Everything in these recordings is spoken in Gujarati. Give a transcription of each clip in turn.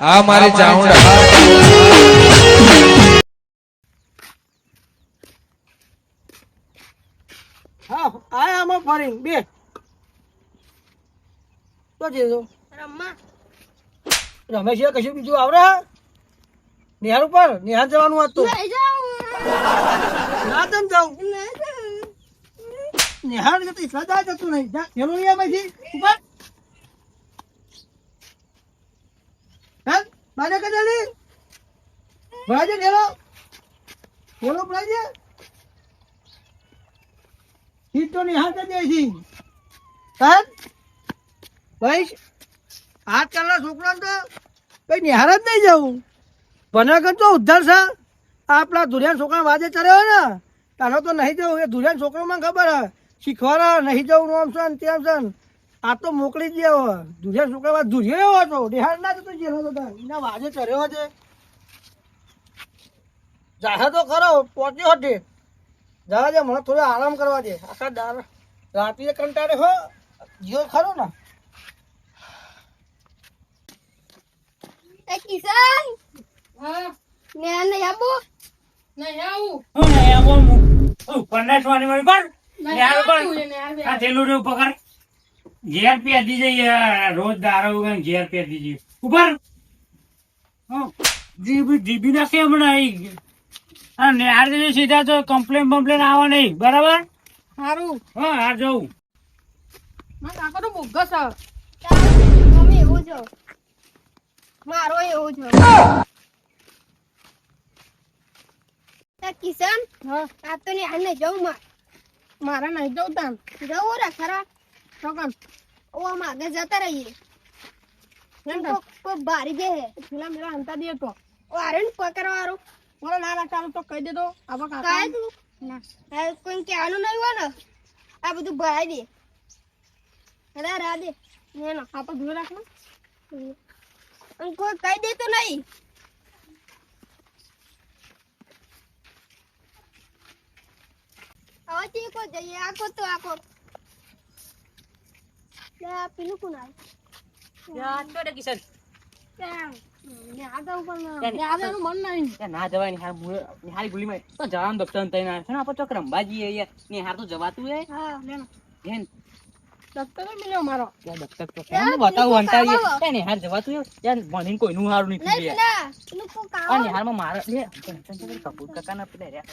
આ મારી ચાઉંડા હા આયા આમાં ફરીને બે. તો છે તો રમેશ કશું બીજું આવડે? હે? નિહાળ ઉપર? નિહાળ જવાનું હતું ના તમ જાઉં. નહીં જતી સદા જતું નહીં. જા પેલો લઈ પછી. ઉપર. હા બાજે કદાલી બાજે નેલો. નેલો બાજે ઈ તો નિહાળ જ જાય છે. હા ભાઈ આજકાલના છોકરાને તો કઈ નિહાળ જ નહીં જવું. ભણવા તો ઉદ્ધાર છે. આપણા ધુરિયાન છોકરા વાજે ચડ્યો ને તાનો તો નહીં જવું. એ ધુરિયાન છોકરામાં ખબર હે શીખવાના નહીં જવું આમ છે ને. આ તો મોકલી જ દેવો. ધુરિયાન છોકરા ધુરિયો એવો હતો દેહાડ ના જતો જેલો તો એના વાજે ચર્યો છે. જાહે તો ખરો પહોંચ્યો હટે જવા જે મને થોડો આરામ કરવા દે. આખા દાર રાત્રે કંટાળે હો. જીવો ખરો ને. એ કિશન? ને આ નહીં આવું આવું. હું નહીં આવો હું. હું વાળી પર. નહીં યાર પર. આવું એને આવે. આ થેલું પકડ. ઝેર પેદી જઈએ રોજ દારૂ ઘેર પેદી જઈએ. ઉપર હં. જીબી જીબી નાખે હમણાં આઈ હા ને હાર સીધા તો કમ્પ્લેન બમ્પ્લેન આવે નહીં બરાબર? હારું. હા હાર જવું મારો કાકો તો બોગસ છે. મમ્મી એવું જો મારો એવું જો તે હ. આ તો ને હાલ જવું માં મારા નહીં જવું તાન જવું રે ખરા. ચોકન ઓ આમ આગળ જતા રહીએ. કોઈ બારી જે હે. પેલા મેલા અંતા દે તો. ઓ આરે પકડવા વાળો બોલો ના ના ચાલુ તો કહી દે તો. આવા કાકા. કાય તું ના. કોઈ કહેવાનું નહીં હોય ને આ બધું ભરાઈ દે. અરે રા દે ને ના આ તો ધોઈ રાખ. ને અને કોઈ કહી દે તો નહીં. હવે તે કો જઈએ. આખો તો આખો. આ પેલું કોણ આવ્યું ત્યાં. ને આગળ પણ ને ત્યાં ના જવાય નિહાર મુએ- નિહારી ગુલીમાં તો જવાનું દફતર તઈ ના છે ને આપણે ચોક રંબા જઈએ યાર નિહાર તો જવાતું હે ના હેન દફતર મિલ્યો મારો ત્યાં દફતર તો કેમ બતાવું આવે. ત્યાં નિહાર જવાતું હે ત્યાં ભણીને કોઈનું હારું નહીં પેલું કોક આ આવે નિહારમાં મારે લે કપૂર કાકાના પેલા રહ્યા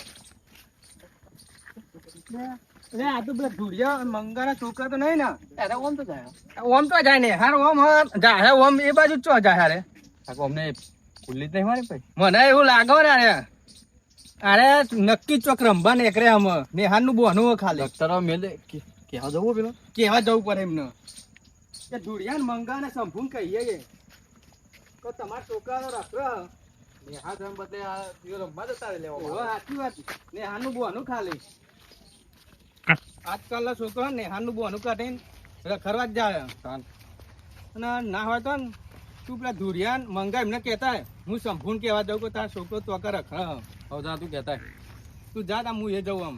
અરે આ તો બધા ધુરિયા મંગાના છોકરા તો નહીં ને. તારા ઓમ તો જાય. ઓમ તો જાય ને હાર ઓમ જાય. ઓમ એ બાજુ ચો જાય હારે. અમને ખુલ્લી જ નહીં મારી ભાઈ મને એવું લાગો ને અરે અરે નક્કી ચોક રંભા ને એકરે આમ નેહારનું બોનું ખાલી દફતરો મેલે કેવા જવું પેલો? કેવા જવું પડે એમને? કે મંગા ને સંભૂન કહીએ કે તો તમારા છોકરાનો રાખો. નેહા ધર્મ બદલે આ રમવા જતા લેવા સાચી વાત. નેહારનું બોનું ખાલી. આજકાલ ના છોકરા નેહારનું બોનું કાઢીને રખડવા જ જાય. અને ના હોય તો ને તું પેલા ધુરિયાન મંગા એમને કહેતા હું સંભૂન કહેવા જાઉં કે તારા છોકરો તો રખડ. હવે જા તું કહેતા તું જા તા હું એ જાઉં આમ.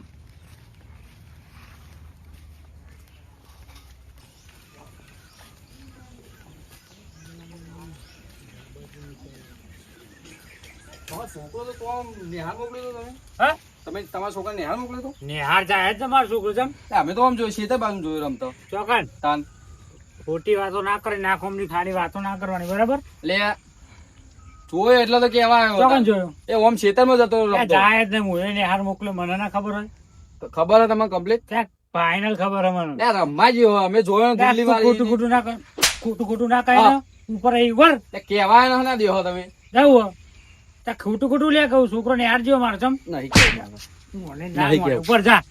છોકરો તો નિહાળ મોકલ્યો તમે? હા? તમે તમારા છોકરા નિહાળ મોકલે તો? નિહાર જાય જ તમારો છોકરો છે અમે તો આમ જોયું શેતર બાજુ જોયું રમતો. ચોકન. તાન. ખોટી વાતો ના કરી નાખોમની ખાલી વાતો ના કરવાની બરાબર? લે જોયો એટલે તો કેવા ચોકન જોયો. એ ઓમ શેતરમાં જતો જાય જ નહીં હું નિહાર મોકલ્યો મને ના ખબર હોય. ખબર હોય તમને કમ્પ્લીટ ત્યાં ફાઇનલ ખબર હે મને. યાર રમવા જેવો અમે જોયો ને દિલ્હી વાળી ખોટું ખોટું ના કર ખોટું ખોટું ના કહે ઉપર એ ઉપર કેવાય ના દેહો તમે. જવું ખોટું ખોટું લે કહું છોકરો ને યાર જેવો મારો ચમ નહીં. ઉપર જા.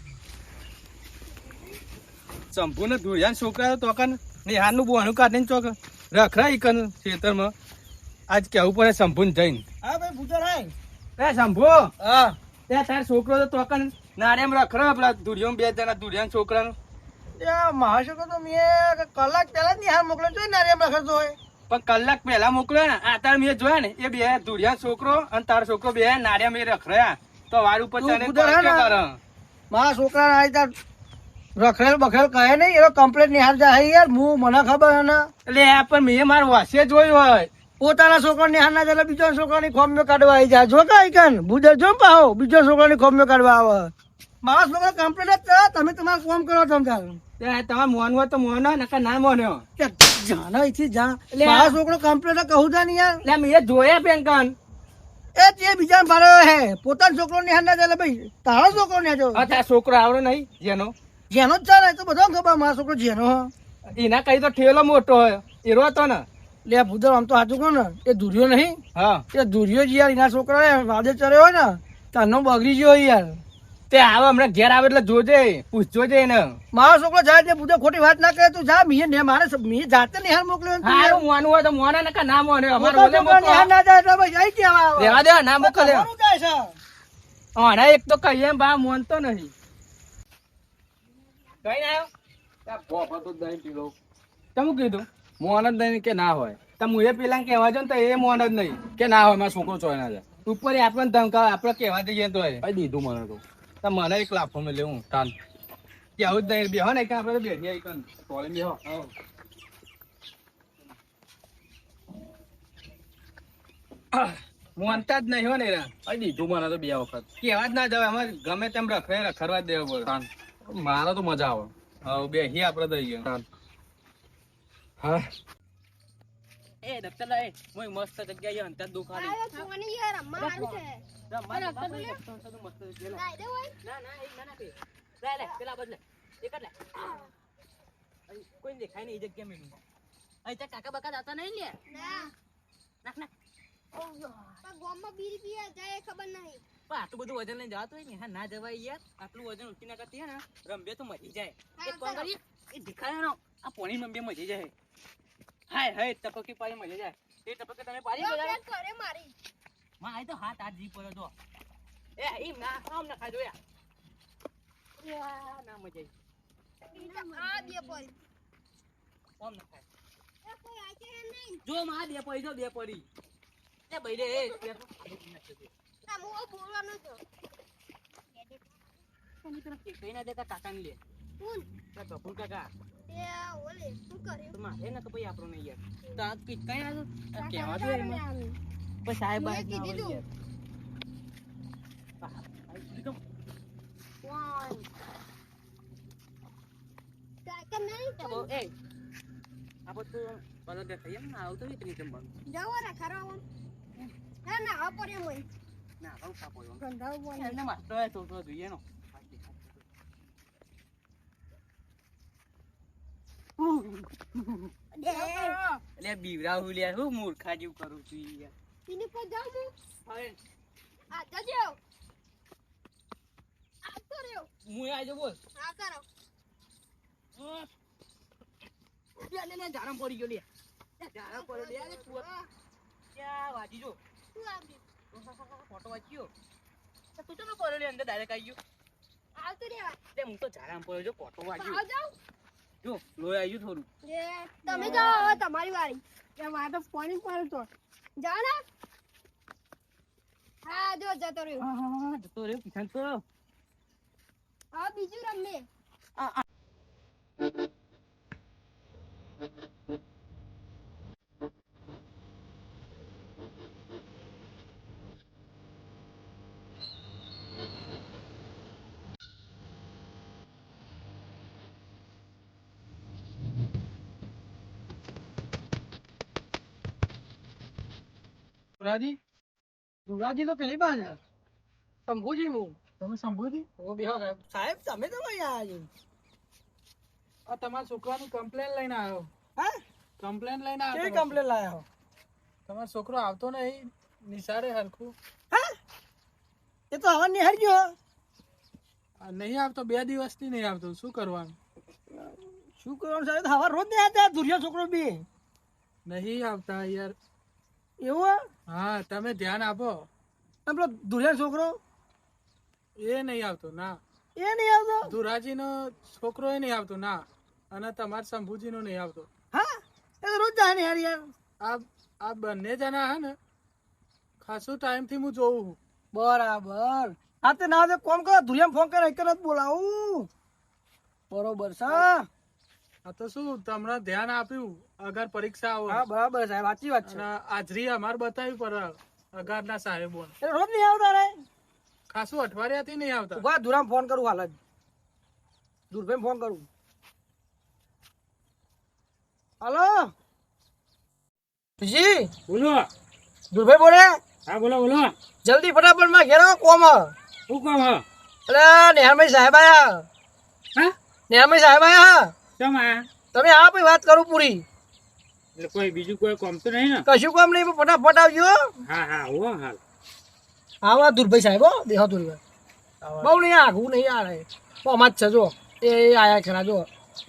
સંપૂર્ણ ધુરિયાન છોકરા તો કન નિહારનું બોનું કાઢીને ચોક રખરા ઈ કન ખેતરમાં. આજ કેવું પડે સંપૂર્ણ જઈને? હા ભાઈ પૂછો રે એ શંભુ હા. ત્યાં તાર છોકરો તો તોકન નારેમ રખડા આપડા ધુરિયો બે જણા ધુરિયાન છોકરાનો. મહાશોકો તો મેં કલાક પહેલા જ નિહાર મોકલ્યો છે નારેમ રખડતો હોય. પણ કલાક પહેલા મોકલ્યો ને. આ તાર મેં જોયા ને. એ બે ધુરિયાન છોકરો અને તારો છોકરો બે નારિયા મેં રખડ્યા. તો વાર ઉપર મારા છોકરા ના તાર રખડેલ બખડેલ કહે નહીં. એનો કમ્પ્લેટ નિહાર જાય યાર હું મને ખબર ને. એટલે આ પણ મેં મારો વાસે જોયું હોય. પોતાના છોકરા નિહાર ના જાય બીજો છોકરાની ખોમ્યો કાઢવા આવી જાય જો કઈ કન? ભૂદર જો પાહો. બીજા છોકરાની ખોમ્યો કાઢવા આવે. મારા છોકરા કમ્પ્લેટ જ તમે તમારું ફોન કરો તમે તાર તે મોનવો તો મોનો નકર ના મોન્યો જાના અહીંથી જા. મારા છોકરો કમ્પ્લીટ કહું તા નહીં યાર. એટલે મેં જોયા પેંકન એ તે બીજા હે પોતાના છોકરો ના જાય ભાઈ તારો છોકરો ને જો. આ તારો છોકરો આવડો નહીં જેનો. જેનો જ ચાલે તો બધો ખબર મારો છોકરો જેનો એના કઈ તો ઠેલો મોટો હોય એરો હતો ને. લે ભૂદર આમ તો સાચું કોણ ને એ દુર્યો નહીં. હા. એ દુર્યો જ યાર એના છોકરા વાદે ચડ્યો હોય ને તારનો બગડી ગયો યાર. તે આવે હમણાં ઘેર આવે એટલે જોજે પૂછજો જે એને. મારો છોકરો જાય તે ભૂદર ખોટી વાત ના કરે તું જા મીએ ને મારે મીએ જાતે નિહાર મોકલ્યો ને તું યાર. હારું મોનું હોય તો મોના નકર ના મોને? અમારો નિહાર મોકલો ના જાય એટલે ભાઈ જઈ કેવા આવે. રેવા દે ના મોકલે. તમારું જાય છે. ઓણા એક તો કહીએ બા મોનતો નહીં. કઈ ના આવ્યો તમે કીધું? મોન જ નહીં કે ના હોય. તમે એ પેલા કહેવા જો ને તો એ મોન જ નહીં. કે ના હોય મારો છોકરો ચોય ના જાય. ઉપર આપણને ધમકાવે આપણે કહેવા જઈએ તો દીધું મને તો? તો મને એક લાફો મેં લેવું તાન. કેવું જ નહીં બેહો ને કે આપણે તો બેઠીએ એક ટોલે બેહો. મોનતા જ નહીં હો ને. કઈ દીધું મને તો બે વખત. કેવા જ ના જવાય અમારે ગમે તેમ રખડે રખડવા જ દેવો પડે. મારે તો મજા આવે. હવે બેહીએ આપણે તો અહીંયા. તાન. હા. એ દફતર લાય મોય મસ્ત જગ્યાએ અંતર દુખાડી. આ સોની યાર અમ્મા હારું છે રમવા રમવા તો મસ્ત જગ્યા લે. લાઈ દે હોય? ના ના એક ના ના પે લે લે પેલા બદલે એક લે. કોઈ દેખાય નહીં એ જગ્યા મેં અહીં ત્યાં કાકા બકા જાતા નહીં લે? ના. નાખ નાખ. ગોમમાં બીડી પીએ જાય ખબર નહીં. પણ આટલું બધું વજન લઈને જવાતું હોય ને હા ના જવાય યાર. આટલું વજન ઉઠી ના કરતી ને રંબે તો મજી જાય. એક કરીએ એ દેખાય આ પોણી રંબે મજી જાય. હાય હાય ટપકી પાડી મજી જાય એ ટપકે તમે પાડી મજા કરે મારી માં આય તો હાથ હાથ જી પડ્યો તો એ એમ ના આમ ના ખાજો યા, ના મજા આ બે પડી આમ ના ખાય એ કોઈ આચે નહીં જો માં બે પડી જો બે પડી એ ભાઈ રે એ પેટમાં ખાધું પી નાખ્યું છે. આ હું બોલવાનો છો તમે તરફ કઈ ના દેતા કાકા ને લે કોણ કાકા એ ઓલે શું કર્યું તો મારે ને તો પછી આપણો નહીં યાર તો આ કઈ કઈ ના આ કહેવા દો એમાં પછી સાહેબ ના કીધું તું. કોણ કાકા નહીં બહુ- એ આપણે તો બધા દેખાય એમ ના આવતો હોય તો નહીં જમવાનું જાઓ ને ખરાવો ના ના આ પર એમ હોય ના આવું કાપો ગંધાવ બોલ એને માસ્ટર તો તો જોઈએ નો દે એટલે બીવરા હું લ્યા હું મૂર્ખા જેવું કરું છું યાર. પર જાઉં હું. હવે આ જજો આવતો રહ્યો. હું આજે બોલ. આ કરો. લે લે લે ઝાડમ પડી ગયો લે. લે, ઝાડમ પડ્યો લે તું ક્યાં વાજી જો શું આવ્યું ફોટો વાંચ્યો? તું ચલો પડ્યો અંદર ડાયરેક્ટ આવી ગયો. આવતો હું તો ઝાડમ પડ્યો જો ફોટો વાંચ્યો. જો લોહી આવી થોડું. તમે જાઓ હવે તમારી વારી. કે મારે તો પાણી પાડે તો. જાઓ ને. હા જો જતો રહ્યો. હા હા જતો રહ્યો પીછા તો. આ બીજું રમે ધુરાજી રાજી તો પેલી બાજુ શંભુજી હું તમે શંભુજી? હું બેહો સાહેબ સાહેબ તમે તો કઈ આવ્યા આ તમારા છોકરાની કમ્પ્લેન લઈને આવ્યો. હા? કમ્પ્લેન લઈને આવ્યો કેવી કમ્પ્લેન લાયા તમારો છોકરો આવતો નહીં નિશાળે હરખું. હા? એ તો હવે નિહાળ ગયો. નહીં આવતો બે દિવસથી નહીં આવતો. શું કરવાનું? શું કરવાનું સાહેબ? હવા રોજ નહીં આવતા ધુરિયો છોકરો બી. નહીં આવતા યાર. એવું હા? તમે ધ્યાન આપો. પેલો ધુરિયા છોકરો? એ નહીં આવતો ના. એ નહીં આવતો? ધુરાજીનો છોકરો એ નહીં આવતો ના. અને તમારા શંભુજીનો નહીં આવતો. હા? એ રોજ જાય યાર યાર. આ આ બંને જણા હે ને ખાસું ટાઈમથી હું જોઉં છું બરાબર. હા તે ના કોમ કરો ધુરિયા ફોન કરે એક જ બોલાવું. બરોબર છે આ તો શું તમને ધ્યાન આપ્યું અગર પરીક્ષા હા બરાબર સાહેબ સાચી વાત છે. હાજરી અમારે બતાવી પર અગારના સાહેબો રોજ નહીં આવતા રે? ખાસું અઠવાડિયાથી નહીં આવતા. ઊભા દુરામ ફોન કરું હાલ જ. દુરભાઈ ફોન કરું. હલો? જી બોલો. દુરભાઈ બોલે? હા બોલો બોલો. જલ્દી ફટાફટમાં ઘેર કોમ. શું કોમ એટલે અરે નેહાભાઈ સાહેબ આયા. હા? નેહાભાઈ સાહેબ આયા. કેમ તમે આ ભાઈ વાત કરું પૂરી. એટલે કોઈ બીજું કોઈ કામ તો નહીં ને? કશું કામ નહીં ફટાફટ આવજો હા. હા હો હાલ. આવા દુર્ભાઈ સાહેબ હો દેખો દુરભાઈ. બહુ નહીં આઘું નહીં આ રહે અમાર જ છે જો એ આયા ખરા જો.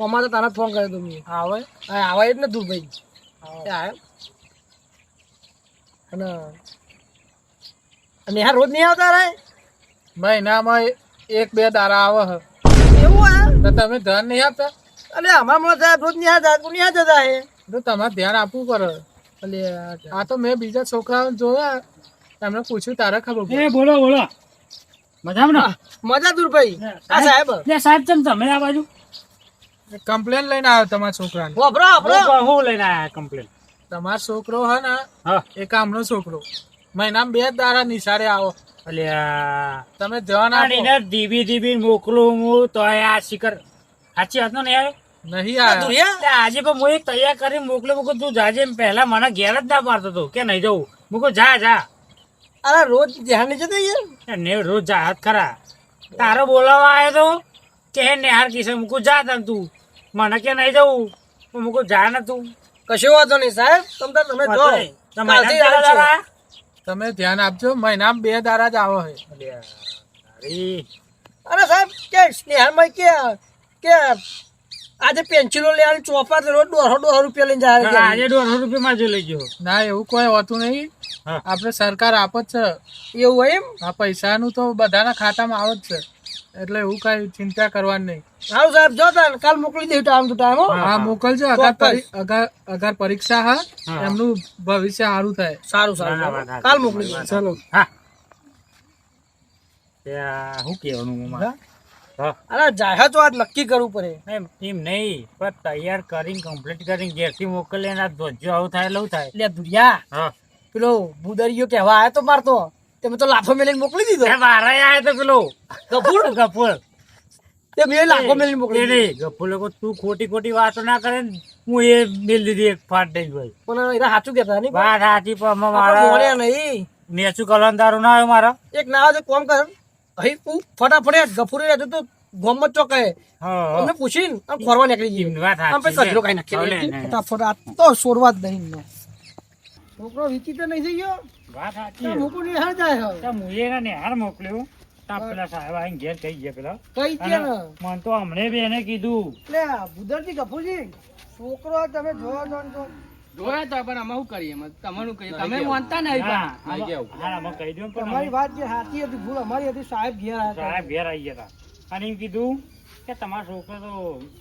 અમાર તો તારા ફોન કર્યો તમે આવે હા આવે જ ને દુરભાઈ. અને અને યાર રોજ નહીં આવતા રહે મહિનામાં એક બે દારા આવે એવું આ તમે ધ્યાન નહીં આપતા? અલે અમારા સાહેબ રોજ નહીં આવતા તું નહીં જતા હે તો તમારે ધ્યાન આપવું પડે. અલે આ તો મેં બીજા છોકરાઓ જોયા. તમને પૂછ્યું તારે ખબર પડે. એ બોલો બોલો. મજામાં ને? મજા દુરભાઈ આ સાહેબ. લે સાહેબ ચમ તમે આ બાજુ? કમ્પ્લેન લઈને આવ્યો તમારા છોકરાને. વાપરો વાપરો. હું લઈને આયા કમ્પ્લેન તમારો છોકરો હે ને હા. એ કામનો છોકરો. મહિનામાં બે દારા નિશાળે આવો. અલ્યા તમે જવાના ધીબી ધીબી મોકલું હું તો આ શિખર. સાચી વાત ને યાર નહીં એટલે આજે પણ હું એક તૈયાર કરી મોકલ્યો મૂકું તું જાજે એમ પહેલા મને ઘેર જ ના પાડતો હતો કે નહીં જવું? મૂકો જા જા. અરે રોજ ધ્યાન નહીં જતો યાર. ને રોજ જા હાથ ખરા. તારો બોલાવા આવ્યો તો કે નેહાર કિસે મૂકું જા તમ તું. મને કે નહીં જવું? હું મૂકું જા ને તું. કશો વાંધો નહીં સાહેબ તમે તમે જો. તમે ધ્યાન આપજો મહિનામાં બે દારા જ આવો હે. અરે, અરે સાહેબ કે સ્નેહાલમાં કે કે આજે પેન્સિલો લેવાની ચોપા તો રોજ દોઢસો દોઢસો રૂપિયા લઈને જાય. આજે દોઢસો રૂપિયામાં જ લઈ ગયો ના એવું કોઈ હોતું નહીં. આપણે સરકાર આપે છે. એવું હોય એમ? આ પૈસાનું તો બધાના ખાતામાં આવે જ છે. એટલે એવું કઈ ચિંતા કરવાની નહીં. સારું સાહેબ જો તાન કાલ મોકલી દઉં ટાઈમ ટુ ટાઈમ હા. મોકલજો. અગર અગર અગર પરીક્ષા હા. એમનું ભવિષ્ય સારું થાય. સારું સારું. કાલ મોકલી દઉં ચલો. હા શું કહેવાનું મારે? અરે જાહેર તો આજ નક્કી કરવું પડે. એમ ટીમ નહીં પણ તૈયાર કરીને કમ્પ્લીટ કરીને ઘેરથી મોકલે ને ધ્વજો આવું થાય એટલે થાય. એટલે ભૂરિયા પેલો બુદરિયો કહેવા આવ્યો તો મારતો તમે તો લાફો મેલીને મોકલી દીધો. મારે આવ્યો તો પેલો. કપૂર કપૂર તે મેં લાફો મેલીને મોકલી નહીં ગફુર લોકો તું ખોટી ખોટી વાતો ના કરે ને હું એ મેલ દીધી એક ફાટ દઈ ભાઈ પણ એરા સાચું કહેતા નહીં વાત સાચી પણ મારા નહીં. નેચું કલંદારો ના આવ્યો મારા. એક ના આવે કોમ કર. અહીં તું ફટાફટ ગફુરી રહેતો તો ગોમત ચોકે હા. અમને પૂછીને આમ ફરવા નીકળી ગઈ. વાત આમ પછી કચરો ભલે, નહીં. ફટાફટ આ તો સોરવા જ નહીં ને. છોકરો વિચિત્ર નહીં થઈ ગયો? વાત સાચી. મૂકું નિહાળ જાય. તો મુએ એને હાર મોકલ્યો. તા પેલા સાહેબ આઈને ઘેર કહી ગયા પેલા. કઈ અને મન તો હમણે બી એને કીધું. લે ભૂદરજી ગફુરજી છોકરો તમે જોવા તો જોયા તો પણ અમે શું કરીએ? તમારું કહીએ તમે માનતા નહીં પણ. કહી દઉં પણ તમારી વાત જે સાચી હતી ભૂલ અમારી હતી સાહેબ ઘેર આવ્યા. સાહેબ ઘેર આવી ગયા અને એમ કીધું કે તમારો છોકરો તો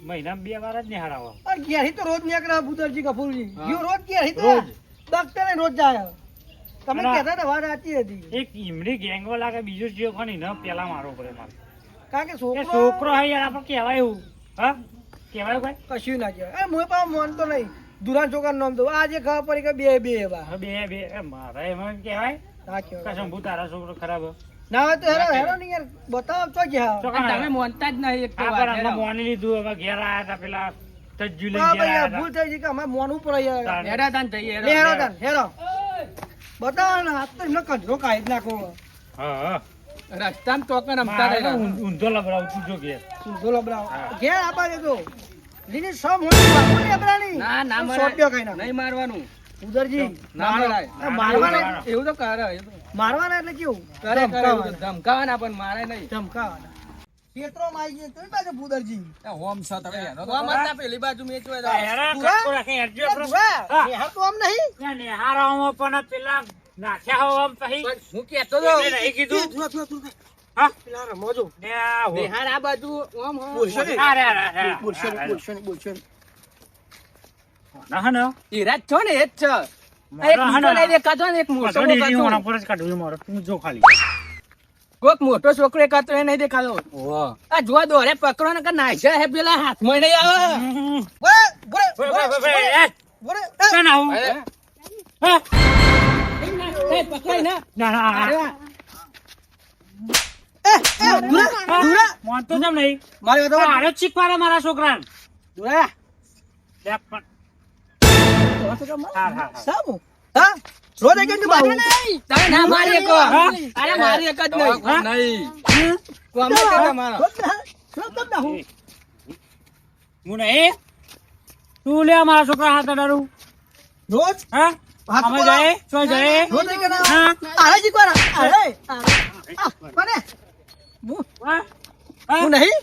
મહિના બે વાર જ નિહાળ આવે. પણ ઘેરથી તો રોજ નીકળે ભૂતરજી કપૂરજી. ગયો રોજ ઘેર તો રોજ. ડોક્ટરે રોજ જાય. તમે કહેતા હતા વાત સાચી હતી. એક ઈમડી ગેંગો લાગે બીજું જે કોની ન પેલા મારો પડે મારે. કારણ કે છોકરો છોકરો હા યાર આપણે કહેવાય એવું. હા? કહેવાય કોઈ? કશું ના કહેવાય. અરે મોય પાછો માનતો નહીં. દુરાન છોકરા નામ દઉં. આજે ખબર પડી કે બે બે એવા. બે બે મારા એમાં કહેવાય. કસમ ભૂ છોકરો ખરાબ ના હોય તો હેરો હેરો નહીં યાર. બતાવો તો ગયા તમે માનતા જ નહીં એક તો હા, વાત પણ અમે હેરાન. મોની લીધું હવે ઘેર આયા હતા પેલા તજ્જુ લઈને હા ઘેર ભાઈ આયા યાર હતા. ભૂલ થઈ ગઈ કે અમારે મોનવું પડે યાર હેરા તાન જઈએ, હેરા. હેરો તાન હેરો. બતાવો ને આ તો એમને કચરો કાઢી નાખો. હા હા. રસ્તામાં ટોકન તો રહ્યા. ઊં- ઊંધો લબડાવું તું જો ઘેર. ઊંધો લબડાવો. ઘેર આપા દેજો. લીની સો મોટી બાપુ ને અબરાણી ના ના મારે મરાય. કઈ ના નહીં મારવાનું ઉદરજી ના મારાય મારવાના. એવું તો કરે મારવાના એટલે કેવું કરે કરે ધમકાવાના. પણ મારે નહીં ધમકાવાના ખેતરોમાં આવી જાય તો બાજુ ભૂદરજી હોમ છ તમે હેરો તો અમારે પેલી બાજુ મેચવા જાઓ. હેરા કટકો રાખે હેરજો એ આપણો. ભૂરા, હા. નેહાર તો આમ નહીં ત્યાં નેહારાઓમાં પણ પેલા નાખ્યા હોવા આમ પછી. હું કહેતો તો નહીં કીધું. હા પેલા રમો જો. ને આ હો. બિહાર આ બાજુ ઓમ હો. બોલશો નહીં. અરે, અરે, અરે. બોલશો નહીં, બોલશો નહીં, બોલશો નહીં. ના, ના. હીરા છો ને એ જ છે એક મારા બીજો દેખાતો ને એક મોટો દેખાતો. પર જ કાઢ્યું મારે. તું જો ખાલી કોક મોટો છોકરો એકાતો એ નહીં દેખાતો આ જોવા દોરે પકડો ને કે નાખ્યા હે પેલા હાથમાં નહીં આવે પકડાય ને ના, ના, ના. અરે, એ, એ, દુરા, દુરા. માનતો કેમ નહીં મારી વાત સાંભળ. આરે ચીકવાના મારા છોકરાને દુરા. લે પણ. હા, હા, હા. સાબુ. હા? રોજ એક જ બાબુ. તમે ના મારી શકો અરે મારી એક જ નહીં નહીં કોમે કે મારો રોજ ના, ના દાહું. હું નહીં તું લે મારા છોકરા હાથ અડાડું રોજ હા અમે જાય જાય રોજ એક ના. હા આરે જી કોરા. આરે. કોને? હા? નહીં?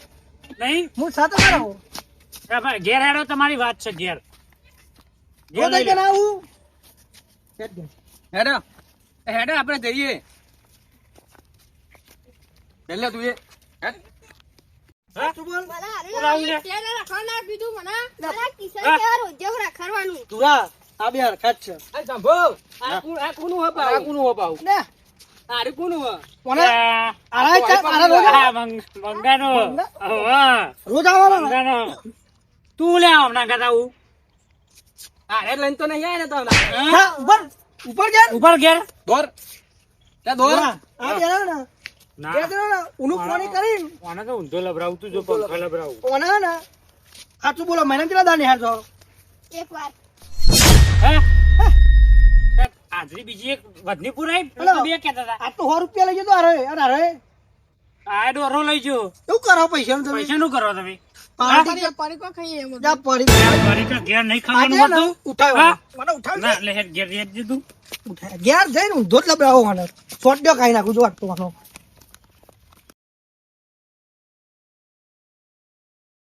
નહીં? હું સાથે રહું. ઘેર હેડો તમારી વાત છે ઘેર. હેડો. હેડો. આપણે જઈએ. એટલે તું એ. રાખવાનું તું આ બે હરખા છે. આ કુનું આ કોણ આ કોનું હપાવ? આ કોનું હપાવ? આરે કોનું હ કોને? આ, આરે ચા- આરે રોજ આ મંગ- મંગાનો. હા, રોજ આવવાનો ને? મંગાનો. તું લે હમણાં કહેતા હું. આરે લઈને તો નહીં આયા ને તો ઉપર ઉપર ગયા ઉપર ઘેર. દોર. આ ના, ના. ઓને તો ઊંધો લબરાવું તું જો પંખા લબરાવું. ઓને ને, બોલો મહિના કેટલા દાડા નિહાળ છો એક વાર. હે? હાજરી બીજી એક વધની પુરાઈ બે કેતા હતા. આ તો સો રૂપિયા લઈ જતો અરે અરે અરે. આ ડોરો લઈ જો. શું કરો પૈસા નું તમે. પૈસા નું કરો તમે ઘરે જઈને ઊંધો જ લબડાવો મને. શોટ દ્યો ખાઈ નાખું જો આટલું.